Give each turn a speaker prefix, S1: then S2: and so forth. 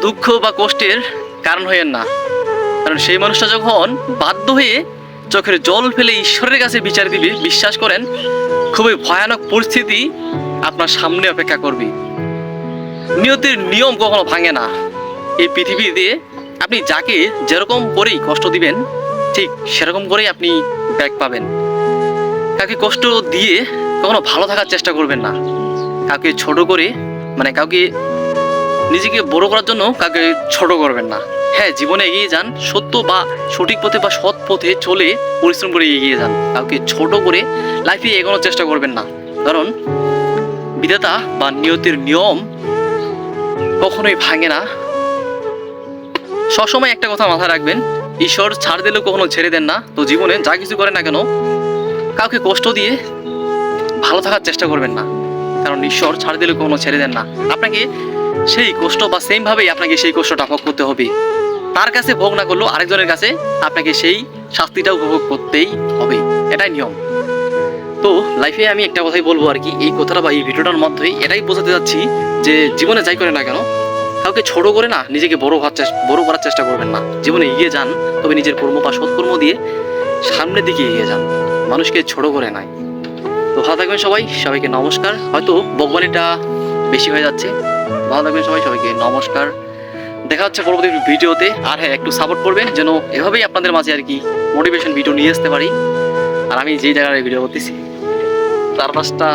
S1: দুঃখ বা কষ্টের কারণ হইয়েন না। কারণ সেই মানুষটা যখন বাধ্য হয়ে চোখের জল ফেলে ঈশ্বরের কাছে বিচার দিবে, বিশ্বাস করেন, খুবই ভয়ানক পরিস্থিতি আপনার সামনে অপেক্ষা করবে। নিয়তির নিয়ম কখনো ভাঙে না। এই পৃথিবীতে আপনি যাকে যেরকম করেই কষ্ট দিবেন, ঠিক সেরকম করেই আপনি ব্যাগ পাবেন। কাউকে কষ্ট দিয়ে কখনো ভালো থাকার চেষ্টা করবেন না। কাউকে ছোট করে মানে কাউকে নিজেকে বড় করার জন্য কাউকে ছোট করবেন না। হ্যাঁ জীবনে এগিয়ে যান, সত্য বা সঠিক পথে বা সৎ পথে চলে পরিশ্রম করে এগিয়ে যান। কাউকে ছোট করে লাইফে এগোনোর চেষ্টা করবেন না। কারণ বিধাতা বা নিয়তির নিয়ম কখনোই ভাঙে না। সবসময় একটা কথা মাথায় রাখবেন, ঈশ্বর ছাড় দিলেও কখনো ছেড়ে দেন না। তো জীবনে যা কিছু করেন না কেন, কাউকে কষ্ট দিয়ে ভালো থাকার চেষ্টা করবেন না। কারণ ঈশ্বর ছাড় দিলেও কখনো ছেড়ে দেন না। আপনাকে সেই কষ্ট বা সেম ভাবেই আপনাকে সেই কষ্টটা ভোগ করতে হবে। তার কাছে ভোগ না করলেও আরেকজনের কাছে আপনাকে সেই শাস্তিটা উপভোগ করতেই হবে। এটাই নিয়ম। তো লাইফে আমি একটা কথাই বলব আর কি, এই কথাটা বা এই ভিডিওটার মধ্যেই এটাই বোঝাতে যাচ্ছি যে জীবনে যাই করে না কেন, কাউকে ছোট করে না নিজেকে বড় হওয়ার চেষ্টা বড় করার চেষ্টা করবেন না। জীবনে এগিয়ে যান, তবে নিজের কর্ম বা সৎকর্ম দিয়ে সামনের দিকে এগিয়ে যান। মানুষকে ছোট করে নাই। তো ভালো থাকবেন সবাই, সবাইকে নমস্কার। হয়তো বকবানিটা বেশি হয়ে যাচ্ছে। ভালো থাকবেন সবাই, সবাইকে নমস্কার। দেখা হচ্ছে পরবর্তী ভিডিওতে। আর হ্যাঁ একটু সাপোর্ট করবে, যেন এভাবেই আপনাদের মাঝে আর কি মোটিভেশন ভিডিও নিয়ে আসতে পারি। আর আমি যেই জায়গায় ভিডিও করতেছি, তার পাঁচটা